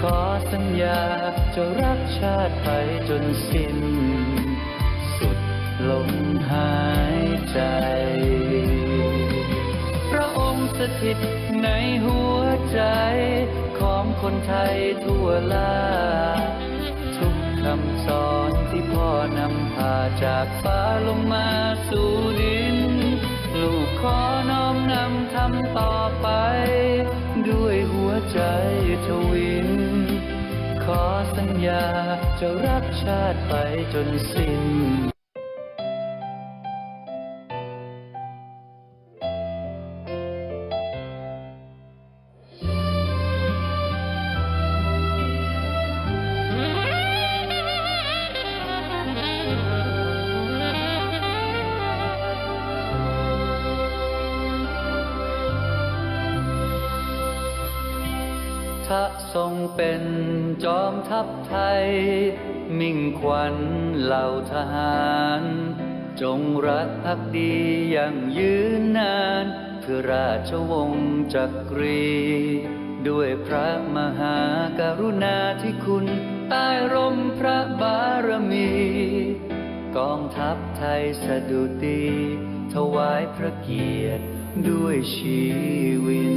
ขอสัญญาจะรักชาติไปจนสิ้น สุดลมหายใจ พระองค์สถิตในหัวใจ ของคนไทยทั่วลา ทุกคำสอนที่พ่อนำพาจากฟ้าลงมาสู่ดิน ลูกขอน้อมนำทำต่อไป ใจทวิน ขอสัญญาจะรักชาติไปจนสิ้น ทะทรงเป็นจอมทัพไทย มิ่งขวัญเหล่าทหาร จงรักภักดีอย่างยืนนานเพื่อราชวงศ์จักรี ด้วยพระมหากรุณาธิคุณใต้ร่มพระบารมี กองทัพไทยสะดุดีถวายพระเกียรติด้วยชีวิน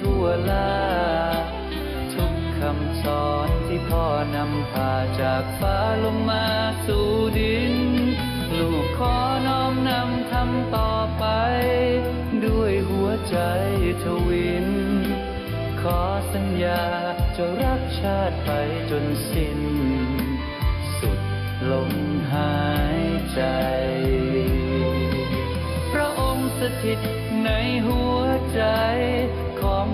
ทั่วลา ทุกคำสอนที่พ่อนำพาจากฟ้าลงมาสู่ดิน ลูกขอน้อมนำทำต่อไป ด้วยหัวใจทวิน ขอสัญญาจะรักชาติไปจนสิ้น สุดลมหายใจ พระองค์สถิตในหัวใจ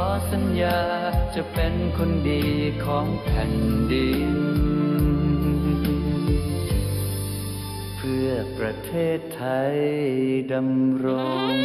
อสัญญาจะเป็นคนดีของแผ่นดิน เพื่อประเทศไทยดำรง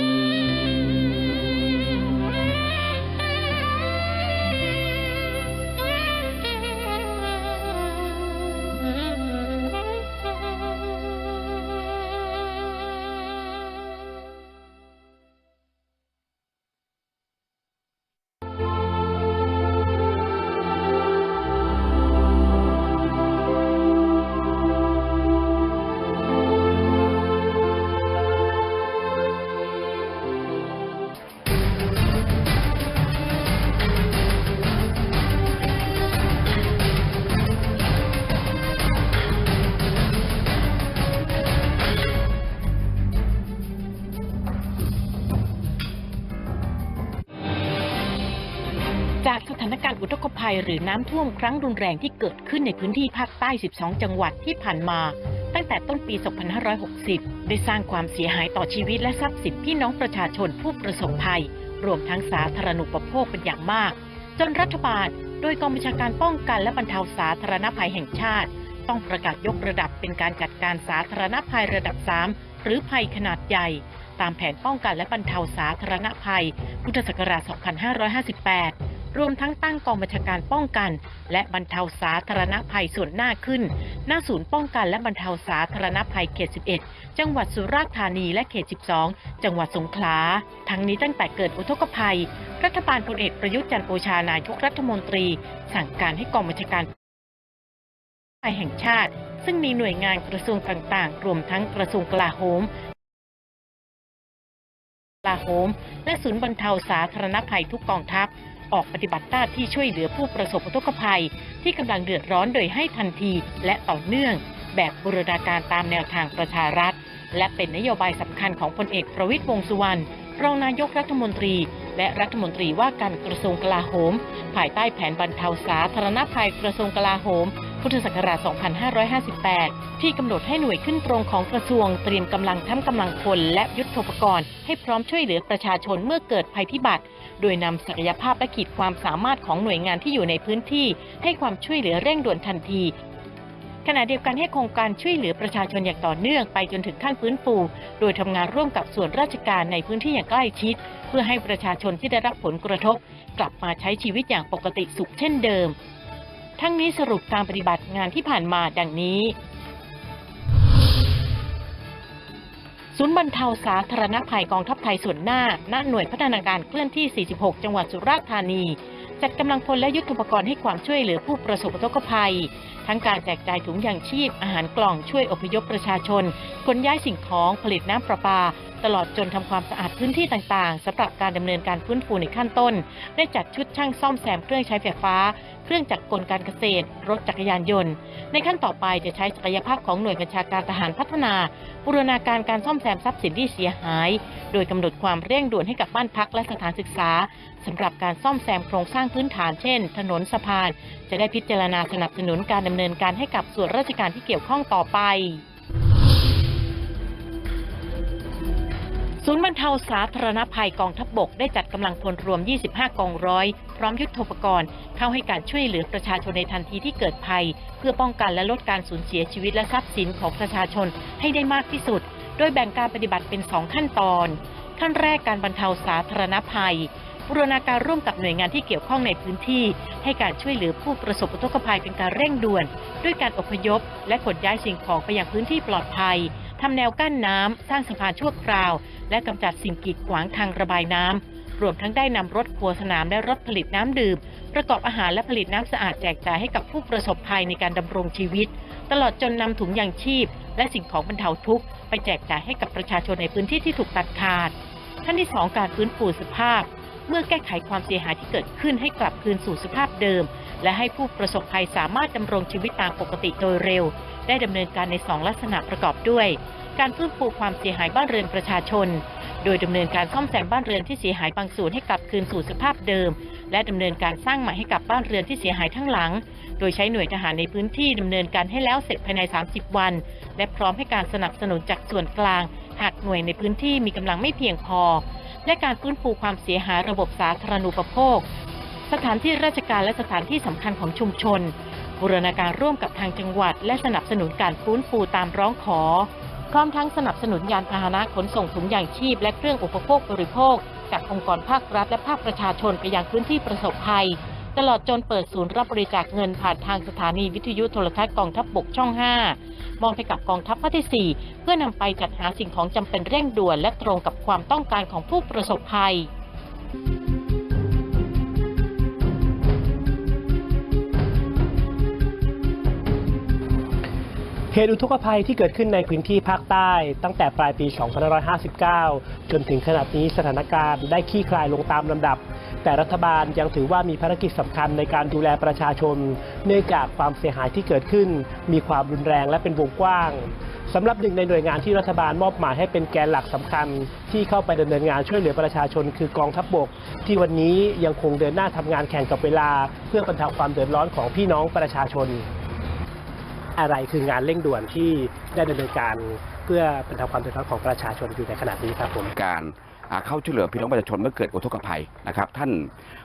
อุทกภัยหรือน้ำท่วมครั้งรุนแรงที่เกิดขึ้นในพื้นที่ภาคใต้ 12 จังหวัดที่ผ่านมา ตั้งแต่ต้นปี 2560 ได้สร้างความเสียหายต่อชีวิตและทรัพย์สินพี่น้องประชาชนผู้ประสบภัย รวมทั้งสาธารณูปโภคเป็นอย่างมาก จนรัฐบาล โดยกองบัญชาการป้องกันและบรรเทาสาธารณภัยแห่งชาติ ต้องประกาศยกระดับเป็นการจัดการสาธารณภัยระดับ 3 หรือภัยขนาดใหญ่ตามแผนป้องกันและบรรเทาสาธารณภัย พุทธศักราช 2558 รวมทั้งตั้งกองบัญชาการป้องกัน และบรรเทาสาธารณภัยส่วนหน้าขึ้น หน้าศูนย์ป้องกันและบรรเทาสาธารณภัยเขต 11 จังหวัดสุราษฎร์ธานีและเขต 12 จังหวัดสงขลา ทั้งนี้ตั้งแต่เกิดอุทกภัย รัฐบาลพลเอกประยุทธ์จันทร์โอชานายกรัฐมนตรี สั่งการให้กองบัญชาการภัยแห่งชาติ ซึ่งมีหน่วยงานกระทรวงต่างๆ รวมทั้งกระทรวงกลาโหมกลาโหมและศูนย์บรรเทาสาธารณภัยทุกกองทัพ ออกปฏิบัติหน้าที่ช่วยเหลือผู้ประสบอุทกภัย ที่กำลังเดือดร้อนโดยให้ทันทีและต่อเนื่อง แบบบูรณาการตามแนวทางประชารัฐ และเป็นนโยบายสำคัญของพลเอกประวิตรวงษ์สุวรรณรองนายกรัฐมนตรี และรัฐมนตรีว่าการกระทรวงกลาโหม ภายใต้แผนบรรเทาสาธารณภัยกระทรวงกลาโหม พุทธศักราช 2558 ที่กำหนดให้หน่วยขึ้นตรงของกระทรวงเตรียมกำลังทั้งกำลังพลและยุทโธปกรณ์ให้พร้อมช่วยเหลือประชาชนเมื่อเกิดภัยพิบัติ โดยนำศักยภาพและขีดความสามารถของหน่วยงานที่อยู่ในพื้นที่ ให้ความช่วยเหลือเร่งด่วนทันทีขณะเดียวกันให้โครงการช่วยเหลือประชาชนอย่างต่อเนื่องไปจนถึงขั้นฟื้นฟู โดยทำงานร่วมกับส่วนราชการในพื้นที่อย่างใกล้ชิด เพื่อให้ประชาชนที่ได้รับผลกระทบ กลับมาใช้ชีวิตอย่างปกติสุขเช่นเดิม ทั้งนี้สรุปการปฏิบัติงานที่ผ่านมาดังนี้ศูนย์บรรเทาสาธารณภัยกองทัพไทยส่วนหน้า ณ หน่วยพัฒนาการเคลื่อนที่ 46 จังหวัดสุราษฎร์ธานี จัดกำลังพลและยุทธปกรณ์ให้ความช่วยเหลือผู้ประสบอุทกภัย ทั้งการแจกจ่ายถุงยางชีพ อาหารกล่องช่วยอพยพประชาชนขนย้ายสิ่งของผลิตน้ำประปา ตลอดจนทำความสะอาดพื้นที่ต่างๆสำหรับการดำเนินการฟื้นฟูในขั้นต้น ได้จัดชุดช่างซ่อมแซมเครื่องใช้ไฟฟ้า เครื่องจักรกลการเกษตร รถจักรยานยนต์ ในขั้นต่อไปจะใช้ศักยภาพของหน่วยบัญชาการทหารพัฒนาบูรณาการการซ่อมแซมทรัพย์สินที่เสียหาย โดยกำหนดความเร่งด่วนให้กับบ้านพักและสถานศึกษาสำหรับการซ่อมแซมโครงสร้างพื้นฐานเช่น ถนนสะพาน จะได้พิจารณาสนับสนุนการดำเนินการให้กับส่วนราชการที่เกี่ยวข้องต่อไป ศูนย์บรรเทาสาธารณภัยกองทัพบบกได้จัดกำลังพลรวม 25 กองร้อย พร้อมยุทธปกรณ์เข้าให้การช่วยเหลือประชาชนในทันทีที่เกิดภัย เพื่อป้องกันและลดการสูญเสียชีวิตและทรัพย์สินของประชาชนให้ได้มากที่สุด โดยแบ่งการปฏิบัติเป็น 2 ขั้นตอน ขั้นแรกการบรรเทาสาธารณภัยบูรณาการร่วมกับหน่วยงานที่เกี่ยวข้องในพื้นที่ ให้การช่วยเหลือผู้ประสบอุทกภัยเป็นการเร่งด่วน ด้วยการอพยพ และขนย้ายสิ่งของไปยังพื้นที่ปลอดภัย ทำแนวกั้นน้ำ สร้างสะพานชั่วคราว และกำจัดสิ่งกีดขวางทางระบายน้ำ รวมทั้งได้นำรถครัวสนามและรถผลิตน้ำดื่ม ประกอบอาหารและผลิตน้ำสะอาดแจกจ่ายให้กับผู้ประสบภัยในการดำรงชีวิต ตลอดจนนำถุงยางชีพ และสิ่งของบรรเทาทุกข์ไปแจกจ่ายให้กับประชาชนในพื้นที่ที่ถูกตัดขาดขั้นที่ 2 การฟื้นฟูสภาพ เมื่อแก้ไขความเสียหายที่เกิดขึ้นให้กลับคืนสู่สภาพเดิม และให้ผู้ประสบภัยสามารถดำรงชีวิตตามปกติโดยเร็ว ได้ดำเนินการใน 2 ลักษณะประกอบด้วย การฟื้นฟูความเสียหายบ้านเรือนประชาชน โดยดำเนินการซ่อมแซมบ้านเรือนที่เสียหายบางส่วนให้กลับคืนสู่สภาพเดิม และดำเนินการสร้างใหม่ให้กับบ้านเรือนที่เสียหายทั้งหลัง โดยใช้หน่วยทหารในพื้นที่ดำเนินการให้แล้วเสร็จภายใน 30 วัน และพร้อมให้การสนับสนุนจากส่วนกลาง หากหน่วยในพื้นที่มีกำลังไม่เพียงพอ และการฟื้นฟูความเสียหายระบบสาธารณูปโภค สถานที่ราชการและสถานที่สำคัญของชุมชน บูรณาการร่วมกับทางจังหวัด และสนับสนุนการฟื้นฟูตามร้องขอ พร้อมทั้งสนับสนุนยานพาหนะขนส่งถุงยางชีพ และเครื่องอุปโภคบริโภค จากองค์กรภาครัฐและภาคประชาชนไปยังพื้นที่ประสบภัย ตลอดจนเปิดศูนย์รับบริจาคเงินผ่านทางสถานีวิทยุโทรทัศน์กองทัพบบกช่อง 5 มอบให้กับกองทัพภาคที่ 4 เพื่อนำไปจัดหาสิ่งของจำเป็นเร่งด่วนและตรงกับความต้องการของผู้ประสบภัย ตุอุทกภัยที่เกิดขึ้นในพื้นที่ภาคใต้ ตั้งแต่ปลายปี 2559 จนถึงขณะนี้สถานการณ์ได้คลี่คลายลงตามลำดับ แต่รัฐบาลยังถือว่ามีภารกิจสำคัญในการดูแลประชาชน เนื่องจากความเสียหายที่เกิดขึ้น มีความรุนแรงและเป็นวงกว้างสำหรับหนึ่งในหน่วยงานที่รัฐบาลมอบหมายให้เป็นแกนหลักสำคัญ ที่เข้าไปดำเนินงานช่วยเหลือประชาชนคือกองทัพบบก ที่วันนี้ยังคงเดินหน้าทำงานแข่งกับเวลา เพื่อบรรเทาความเดือดร้อนของพี่น้องประชาชน อะไรคืองานเร่งด่วนที่ได้ดำเนินการ เพื่อบรรเทาความเดือดร้อนของประชาชนอยู่ในขณะนี้ครับผมการเข้าช่วยเหลือพี่น้องประชาชนเมื่อเกิดอุทกภัยนะครับท่าน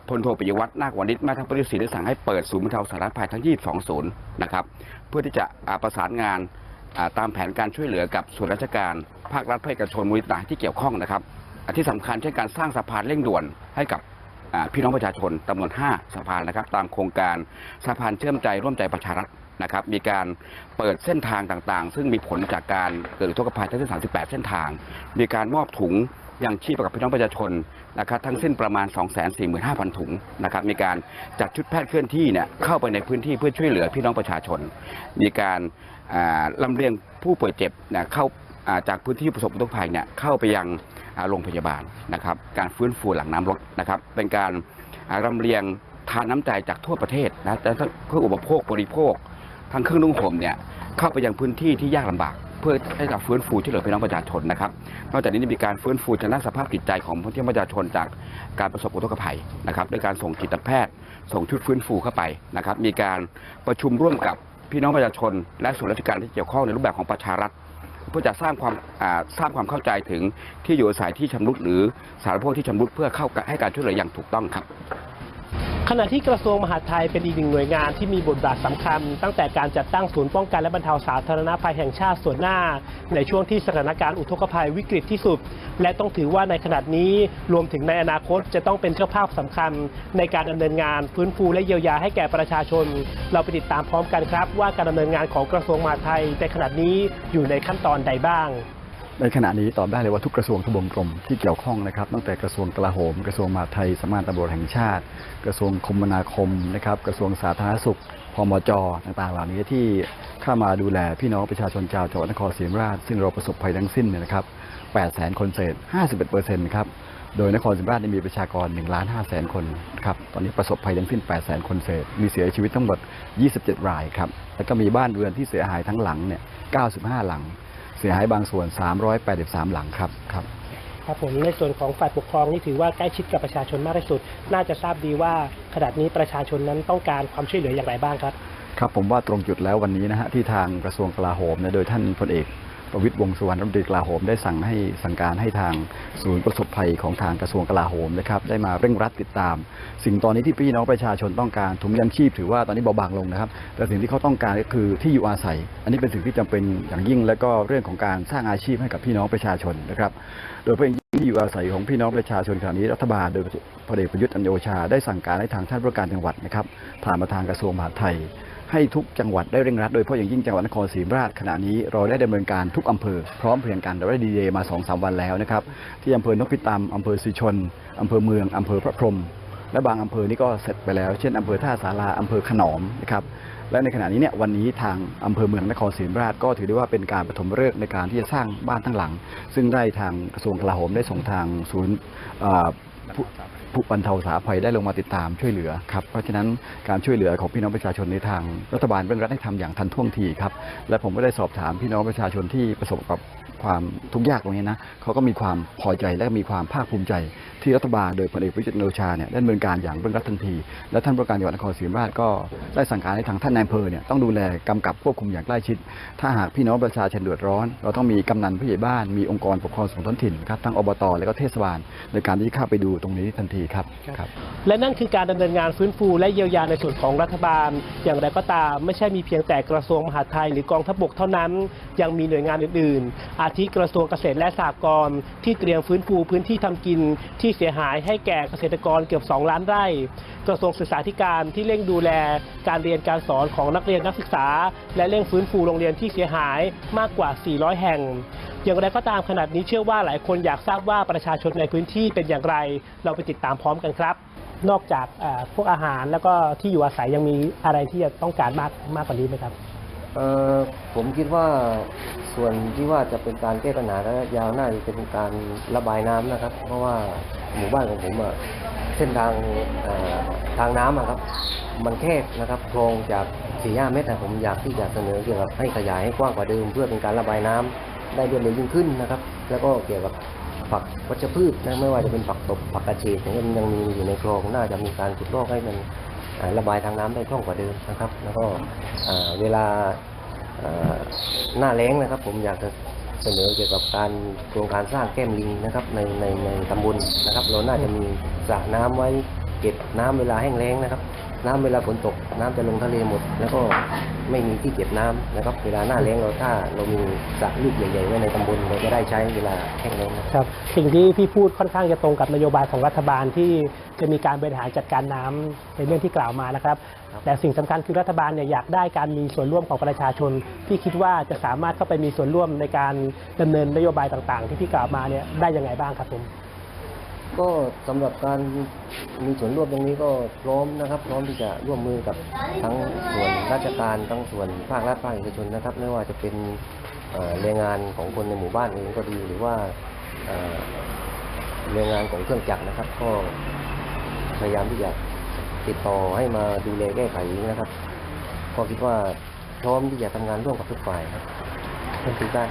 พลโทปิยวัฒน์นาควานิชแม่ทัพภริษีได้สั่งให้เปิดศูนย์บรรเทาสาธารณภัยทั้ง 22 ศูนย์นะครับเพื่อที่จะประสานงานตามแผนการช่วยเหลือกับส่วนราชการ ภาครัฐภาคเอกชนมูลนิธิที่เกี่ยวข้องนะครับที่สำคัญเช่นการสร้างสะพานเร่งด่วนให้กับพี่น้องประชาชนจำนวน 5 สะพานนะครับ ตามโครงการสะพานเชื่อมใจร่วมใจประชารัฐ นะครับมีการเปิดเส้นทางต่างๆ ซึ่งมีผลจากการเกิดอุทกภัยทั้งสิ้น 38 เส้นทาง มีการมอบถุงยังชีพกับพี่น้องประชาชนนะครับทั้งสิ้นประมาณ 245,000 ถุงนะครับมีการจัดชุดแพทย์เคลื่อนที่เนี่ยเข้าไปในพื้นที่เพื่อช่วยเหลือพี่น้องประชาชน มีการอ่าลำเลียงผู้ป่วยเจ็บเนี่ยเข้าจากพื้นที่ประสบอุทกภัยเนี่ยเข้าไปยังโรงพยาบาลนะครับการฟื้นฟูหลังน้ำลดนะครับเป็นการอ่าลำเลียงทานน้ำใจจากทั่วประเทศนะแต่เพื่ออุปโภคบริโภค ทั้งเครื่องนุ่งห่มเนี่ยเข้าไปยังพื้นที่ที่ยากลำบากเพื่อให้กับฟื้นฟูช่วยเหลือพี่น้องประชาชนนะครับ นอกจากนี้ยังมีการฟื้นฟูทางด้านสภาพจิตใจของพี่น้องประชาชนจากการประสบอุทกภัยนะครับด้วยการส่งจิตแพทย์ ส่งชุดฟื้นฟูเข้าไปนะครับ มีการประชุมร่วมกับพี่น้องประชาชน และส่วนราชการที่เกี่ยวข้องในรูปแบบของประชารัฐเพื่อจะสร้างความสร้างความเข้าใจถึงที่อยู่อาศัยที่ชำรุดหรือสารพวกที่ชำรุดเพื่อเข้าให้การช่วยเหลืออย่างถูกต้องครับ ขณะที่กระทรวงมหาดไทยเป็นอีกหนึ่งหน่วยงานที่มีบทบาทสำคัญ ตั้งแต่การจัดตั้งศูนย์ป้องกันและบรรเทาสาธารณภัยแห่งชาติส่วนหน้า ในช่วงที่สถานการณ์อุทกภัยวิกฤตที่สุด และต้องถือว่าในขณะนี้รวมถึงในอนาคตจะต้องเป็นเจ้าภาพสำคัญ ในการดำเนินงานฟื้นฟูและเยียวยาให้แก่ประชาชน เราไปติดตามพร้อมกันครับ ว่าการดำเนินงานของกระทรวงมหาดไทยในขณะนี้อยู่ในขั้นตอนใดบ้าง ในขณะนี้ตอบได้เลยว่าทุกกระทรวงทบวงกรมที่เกี่ยวข้องนะครับ ตั้งแต่กระทรวงกลาโหม กระทรวงมหาดไทยสำนักงานตำรวจแห่งชาติ กระทรวงคมนาคมนะครับ กระทรวงสาธารณสุขพมจต่างๆ เหล่านี้ที่เข้ามาดูแลพี่น้องประชาชนชาวจังหวัดนครศรีธรรมราช ซึ่งเราประสบภัยทั้งสิ้นเนี่ยนะครับ8แสนคนเศษ 51เปอร์เซ็นต์ครับ โดยนครศรีธรรมราชมีประชากร1ล้าน5แสนคนครับ ตอนนี้ประสบภัยทั้งสิ้น8แสนคนเศษ มีเสียชีวิตทั้งหมด 27 รายครับ แล้วก็มีบ้านเรือนที่เสียหายทั้งหลังเนี่ย 95 หลัง เสียหายบางส่วน 383 หลังครับครับครับผมในส่วนของฝ่ายปกครองนี่ถือว่าใกล้ชิดกับประชาชนมากที่สุด น่าจะทราบดีว่าขณะนี้ประชาชนนั้นต้องการความช่วยเหลืออย่างไรบ้างครับ ครับผมว่าตรงจุดแล้ววันนี้นะฮะที่ทางกระทรวงกลาโหมเนี่ยโดยท่านพลเอก ประวิตรวงสุวรรณรัฐมนตรีกลาโหมได้สั่งให้สั่งการให้ทางศูนย์ประสบภัยของทางกระทรวงกลาโหมนะครับได้มาเร่งรัดติดตาม สิ่งตอนนี้ที่พี่น้องประชาชนต้องการถุงยังชีพถือว่าตอนนี้เบาบางลงนะครับ แต่สิ่งที่เขาต้องการก็คือที่อยู่อาศัย อันนี้เป็นสิ่งที่จำเป็นอย่างยิ่ง และก็เรื่องของการสร้างอาชีพให้กับพี่น้องประชาชนนะครับ โดยเฉพาะอย่างยิ่งที่อยู่อาศัยของพี่น้องประชาชนขณะนี้รัฐบาลโดยพลเอกประยุทธ์จันโอชา ได้สั่งการให้ทางท่านผู้การจังหวัดนะครับผ่านมาทางกระทรวงมหาดไทย ให้ทุกจังหวัดได้เร่งรัด โดยเฉพาะอย่างยิ่งจังหวัดนครศรีธรรมราชขณะนี้เราได้ดำเนินการทุกอำเภอพร้อมเพรียงกันเราได้ดีเดย์มา2อสวันแล้วนะครับที่อำเภอนพิตามอำเภอสิชนอำเภอเมืองอำเภอพระพรหมและบางอำเภอนี่ก็เสร็จไปแล้ว เช่นอำเภอท่าสาราอำเภอขนอมนะครับและในขณะนี้เนี่ยวันนี้ทางอำเภอเมืองนครศรีธรรมราชก็ถือได้ว่าเป็นการปฐมฤกษ์ในการที่จะสร้างบ้านทั้งหลัง ซึ่งได้ทางกระทรวงกลาโหมได้ส่งทางศูนย์ผู้ ผู้บรรเทาสาภัยได้ลงมาติดตามช่วยเหลือครับเพราะฉะนั้นการช่วยเหลือของพี่น้องประชาชนในทางรัฐบาลเร่งรัดให้ทำอย่างทันท่วงทีครับและผมก็ได้สอบถามพี่น้องประชาชนที่ประสบกับความทุกข์ยากตรงนี้นะเขาก็มีความพอใจและมีความภาคภูมิใจที่รัฐบาลโดยพลเอกประยุทธ์จันทร์โอชาเนี่ยได้ดำเนินการอย่างเร่งรัดทันที และท่านผู้ว่าการจังหวัดนครศรีธรรมราชก็ได้สั่งการให้ทางท่านนายอำเภอเนี่ยต้องดูแลกำกับควบคุมอย่างใกล้ชิด ถ้าหากพี่น้องประชาชนเดือดร้อน เราต้องมีกำนันผู้ใหญ่บ้านมีองค์กรปกครองส่วนท้องถิ่นครับทั้งอบต และก็เทศบาลในการที่เข้าไปดูตรงนี้ทันทีครับครับ และนั่นคือการดำเนินงานฟื้นฟูและเยียวยาในส่วนของรัฐบาล อย่างไรก็ตามไม่ใช่มีเพียงแต่กระทรวงมหาดไทยหรือกองทัพบกเท่านั้น ยังมีหน่วยงานอื่น ๆ อาทิกระทรวงเกษตรและสหกรณ์ที่เตรียมฟื้นฟูพื้นที่ทำกิน ที่เสียหายให้แก่เกษตรกรเกือบ 2 ล้านไร่ กระทรวงศึกษาธิการที่เร่งดูแล การเรียนการสอนของนักเรียนนักศึกษา และเร่งฟื้นฟูโรงเรียนที่เสียหายมากกว่า 400 แห่ง อย่างไรก็ตามขนาดนี้เชื่อว่าหลายคนอยากทราบว่าประชาชนในพื้นที่เป็นอย่างไร เราไปติดตามพร้อมกันครับ นอกจากพวกอาหารแล้วก็ที่อยู่อาศัยยังมีอะไรที่จะต้องการมากมากกว่านี้ไหมครับผมคิดว่าส่วนที่ว่าจะเป็นการแก้ปัญหาระยะยาวน่าจะเป็นการระบายน้ำนะครับ เพราะว่าหมู่บ้านของผมเส้นทางทางน้ำครับ มันแคบนะครับคลองจากสี่ห้าเมตรผมอยากที่จะเสนอเกี่ยวกับให้ขยายให้กว้างกว่าเดิมเพื่อเป็นการระบายน้ำ ได้รวดเร็วยิ่งขึ้นนะครับ แล้วก็เกี่ยวกับผักวัชพืชนะไม่ว่าจะเป็นผักตบผักกระเฉดอย่างนี้มันยังมีอยู่ในคลองน่าจะมีการขุดลอกให้มันระบายทางน้ำได้คล่องกว่าเดิมนะครับ แล้วก็เวลาหน้าแล้งนะครับ ผมอยากจะเสนอเกี่ยวกับการโครงการสร้างแก้มลิงนะครับในในในตำบลนะครับ เราน่าจะมีสระน้ำไว้เก็บน้ำเวลาแห้งแล้งนะครับ น้ำเวลาฝนตกน้ำจะลงทะเลหมด แล้วก็ไม่มีที่เก็บน้ำนะครับ เวลาหน้าแล้งเราถ้าเรามีสระลูกใหญ่ๆไว้ในตำบลเราจะได้ใช้เวลาแห้งแล้งนะครับครับ สิ่งที่พี่พูดค่อนข้างจะตรงกับนโยบายของรัฐบาลที่จะมีการบริหารจัดการน้ำในเรื่องที่กล่าวมานะครับครับแต่สิ่งสำคัญคือรัฐบาลเนี่ยอยากได้การมีส่วนร่วมของประชาชน ที่คิดว่าจะสามารถเข้าไปมีส่วนร่วมในการดำเนินนโยบายต่าง ๆ ที่พี่กล่าวมาเนี่ยได้ยังไงบ้างครับผม ก็สำหรับการมีส่วนร่วมตรงนี้ก็พร้อมนะครับ พร้อมที่จะร่วมมือกับทั้งส่วนราชการทั้งส่วนภาครัฐภาคเอกชนนะครับ ไม่ว่าจะเป็นแรงงานของคนในหมู่บ้านเองก็ดีหรือว่าแรงงานของเครื่องจักรนะครับ ก็พยายามที่จะติดต่อให้มาดูแลแก้ไขนะครับ ก็คิดว่าพร้อมที่จะทำงานร่วมกับทุกฝ่ายครับทุกด้าน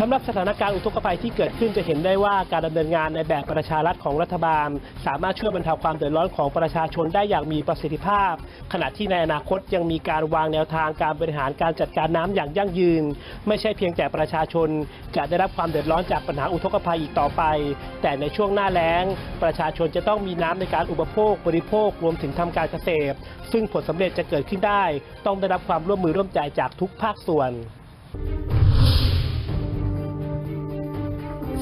สำหรับสถานการณ์อุทกภัยที่เกิดขึ้นจะเห็นได้ว่าการดำเนินงานในแบบประชารัฐของรัฐบาล สามารถช่วยบรรเทาความเดือดร้อนของประชาชนได้อย่างมีประสิทธิภาพ ขณะที่ในอนาคตยังมีการวางแนวทางการบริหารการจัดการน้ำอย่างยั่งยืน ไม่ใช่เพียงแต่ประชาชน จะได้รับความเดือดร้อนจากปัญหาอุทกภัยอีกต่อไป แต่ในช่วงหน้าแล้ง ประชาชนจะต้องมีน้ำในการอุปโภค บริโภครวมถึงทำการเกษตร ซึ่งผลสำเร็จจะเกิดขึ้นได้ ต้องได้รับความร่วมมือร่วมใจจากทุกภาคส่วน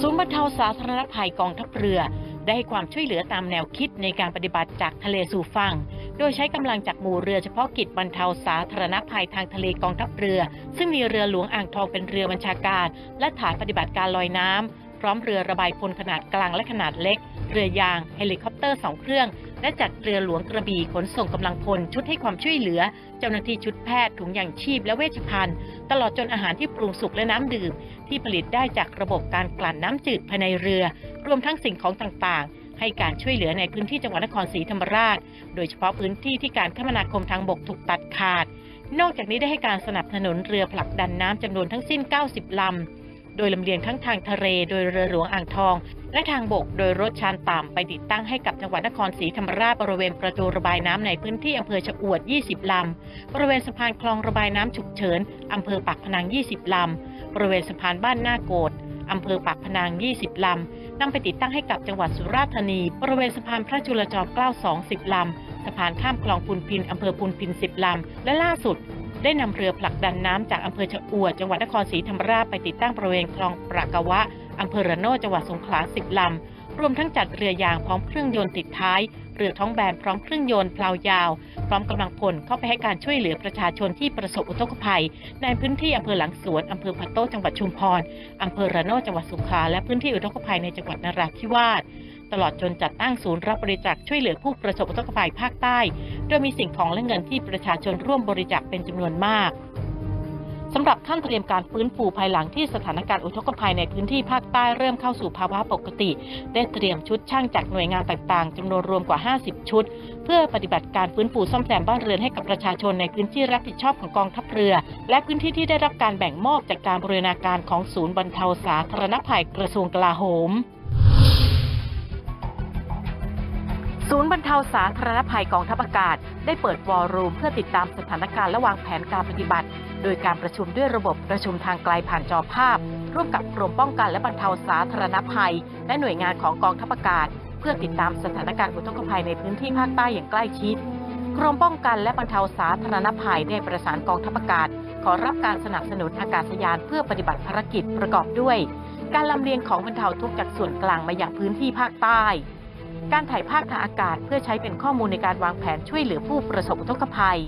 ศูนย์บรรเทาสาธารณภัยกองทัพเรือ ได้ให้ความช่วยเหลือตามแนวคิดในการปฏิบัติจากทะเลสู่ฝั่ง โดยใช้กำลังจากหมู่เรือเฉพาะกิจบรรเทาสาธารณภัยทางทะเลกองทัพเรือ ซึ่งมีเรือหลวงอ่างทองเป็นเรือบัญชาการ และฐานปฏิบัติการลอยน้ำพร้อมเรือระบายพลขนาดกลางและขนาดเล็ก เรือยาง เฮลิคอปเตอร์สองเครื่อง และจัดเรือหลวงกระบี่ขนส่งกำลังพลชุดให้ความช่วยเหลือ เจ้าหน้าที่ชุดแพทย์ถุงยางชีพและเวชภัณฑ์ ตลอดจนอาหารที่ปรุงสุกและน้ำดื่ม ที่ผลิตได้จากระบบการกลั่นน้ำจืดภายในเรือ รวมทั้งสิ่งของต่างๆ ให้การช่วยเหลือในพื้นที่จังหวัดนครศรีธรรมราช โดยเฉพาะพื้นที่ที่การคมนาคมทางบกถูกตัดขาด นอกจากนี้ได้ให้การสนับสนุนเรือผลักดันน้ำจำนวนทั้งสิ้น 90 ลำ โดยลำเลียงทั้งทางทะเลโดยเรือหลวงอ่างทอง และทางบกโดยรถชานต่ำไปติดตั้งให้กับจังหวัดนครศรีธรรมราชบริเวณประตูระบายน้ำในพื้นที่อำเภอชะอวด 20 ลำ บริเวณสะพานคลองระบายน้ำฉุกเฉินอำเภอปากพนัง 20 ลำ บริเวณสะพานบ้านหน้าโกดอำเภอปากพนัง 20 ลำนำไปติดตั้งให้กับจังหวัดสุราษฎร์ธานี บริเวณสะพานพระจุลจอมเกล้า 20 ลำ สะพานข้ามคลองพุนพินอำเภอพุนพิน 10 ลำ และล่าสุด ได้นำเรือผลักดันน้ำจากอำเภอชะอวดจังหวัดนครศรีธรรมราชไปติดตั้งบริเวณคลองปรากวะอำเภอระโนดจังหวัดสงขลา10ลำ รวมทั้งจัดเรือยางพร้อมเครื่องยนต์ติดท้าย เรือท้องแบนพร้อมเครื่องยนต์เพลายาว พร้อมกำลังพลเข้าไปให้การช่วยเหลือประชาชนที่ประสบอุทกภัย ในพื้นที่อำเภอหลังสวนอำเภอพะโต้จังหวัดชุมพรอำเภอระโนดจังหวัดสงขลาและพื้นที่อุทกภัยในจังหวัดนราธิวาส ตลอดจนจัดตั้งศูนย์รับบริจาคช่วยเหลือผู้ประสบอุทกภัยภาคใต้ โดยมีสิ่งของและเงินที่ประชาชนร่วมบริจาคเป็นจำนวนมากสำหรับขั้นเตรียมการฟื้นฟูภายหลังที่สถานการณ์อุทกภัยในพื้นที่ภาคใต้เริ่มเข้าสู่ภาวะปกติ ได้เตรียมชุดช่างจากหน่วยงานต่างๆจำนวนรวมกว่า 50 ชุด เพื่อปฏิบัติการฟื้นฟูซ่อมแซมบ้านเรือนให้กับประชาชนในพื้นที่รับผิดชอบของกองทัพเรือ และพื้นที่ที่ได้รับการแบ่งมอบจากการบริณาการของศูนย์บรรเทาสาธารณภัยกระทรวงกลาโหม ศูนย์บรรเทาสาธารณภัยกองทัพอากาศ ได้เปิดวอลลุ่มเพื่อติดตามสถานการณ์และวางแผนการปฏิบัติ โดยการประชุมด้วยระบบประชุมทางไกลผ่านจอภาพ ร่วมกับกรมป้องกันและบรรเทาสาธารณภัย และหน่วยงานของกองทัพอากาศ เพื่อติดตามสถานการณ์อุทกภัยในพื้นที่ภาคใต้อย่างใกล้ชิดกรมป้องกันและบรรเทาสาธารณภัยได้ประสานกองทัพอากาศ ขอรับการสนับสนุนอากาศยานเพื่อปฏิบัติภารกิจประกอบด้วย การลำเลียงของบรรเทาทุกข์จากส่วนกลางมาอยังพื้นที่ภาคใต้ การถ่ายภาพทางอากาศเพื่อใช้เป็นข้อมูลในการวางแผนช่วยเหลือผู้ประสบอุทกภัย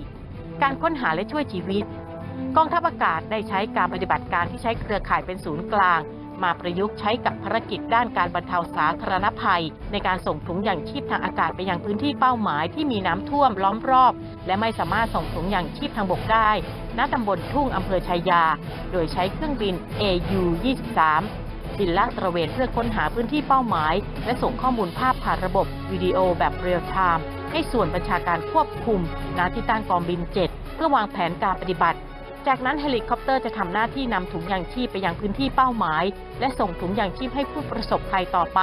การค้นหาและช่วยชีวิต กองทัพอากาศได้ใช้การปฏิบัติการที่ใช้เครือข่ายเป็นศูนย์กลาง มาประยุกต์ใช้กับภารกิจด้านการบรรเทาสาธารณภัย ในการส่งถุงยางชีพทางอากาศไปยังพื้นที่เป้าหมายที่มีน้ำท่วมล้อมรอบ และไม่สามารถส่งถุงยางชีพทางบกได้ ณตำบลทุ่งอำเภอชายา โดยใช้เครื่องบิน AU 23 บินลาดตระเวนเพื่อค้นหาพื้นที่เป้าหมาย และส่งข้อมูลภาพผ่านระบบวิดีโอแบบเรียลไทม์ให้ส่วนบัญชาการควบคุมณที่ตั้งกองบิน 7 เพื่อวางแผนการปฏิบัติ จากนั้นเฮลิคอปเตอร์จะทำหน้าที่นำถุงยางชีพไปยังพื้นที่เป้าหมาย และส่งถุงยางชีพให้ผู้ประสบภัยต่อไป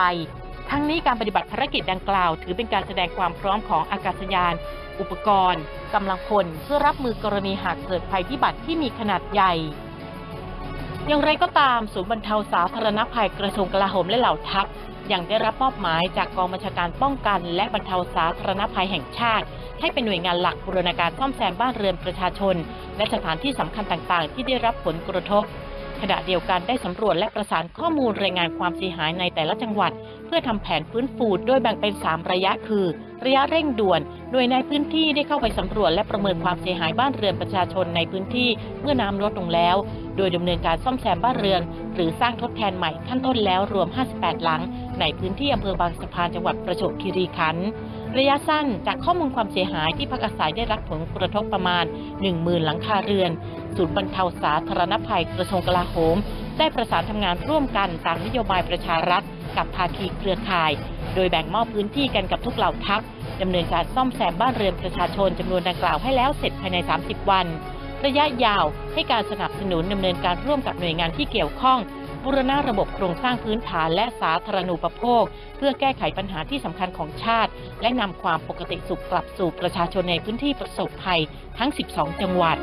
ทั้งนี้การปฏิบัติภารกิจดังกล่าว ถือเป็นการแสดงความพร้อมของอากาศยาน อุปกรณ์กำลังพลเพื่อรับมือกรณีหากเกิดภัยพิบัติที่มีขนาดใหญ่ อย่างไรก็ตามศูนย์บรรเทาสาธารณภัยกระทรวงกลาโหมและเหล่าทัพยังได้รับมอบหมายจากกองบัญชาการป้องกัน และบรรเทาสาธารณภัยแห่งชาติ ให้เป็นหน่วยงานหลักบูรณาการซ่อมแซมบ้านเรือนประชาชน และสถานที่สำคัญต่างๆ ที่ได้รับผลกระทบขณะเดียวกันได้สำรวจและประสานข้อมูลรายงานความเสียหายในแต่ละจังหวัด พื่อทำแผนฟื้นฟูโดยแบ่งเป็น 3 ระยะคือ ระยะเร่งด่วนโดยในพื้นที่ได้เข้าไปสำรวจและประเมินความเสียหายบ้านเรือนประชาชนในพื้นที่เมื่อน้ำลดลงแล้ว โดยดำเนินการซ่อมแซมบ้านเรือน หรือสร้างทดแทนใหม่ขั้นต้นแล้วรวม 58 หลัง ในพื้นที่อำเภอบางสะพานจังหวัดประจวบคีรีขันธ์ระยะสั้นจากข้อมูลความเสียหายที่พักอาศัยได้รับผลกระทบประมาณ 10,000 หลังคาเรือน ศูนย์บรรเทาสาธารณภัยกระทรวงกลาโหม ได้ประสานทำงานร่วมกันตามนโยบายประชารัฐ กับภาคีเครือข่าย โดยแบ่งมอบพื้นที่กันกับทุกเหล่าทัพดำเนินการซ่อมแซมบ้านเรือนประชาชนจำนวนดังกล่าวให้แล้วเสร็จภายใน 30 วัน ระยะยาวให้การสนับสนุนดำเนินการร่วมกับหน่วยงานที่เกี่ยวข้องบูรณะระบบโครงสร้างพื้นฐานและสาธารณูปโภค เพื่อแก้ไขปัญหาที่สำคัญของชาติ และนำความปกติสุขกลับสู่ประชาชนในพื้นที่ประสบภัยทั้ง 12 จังหวัด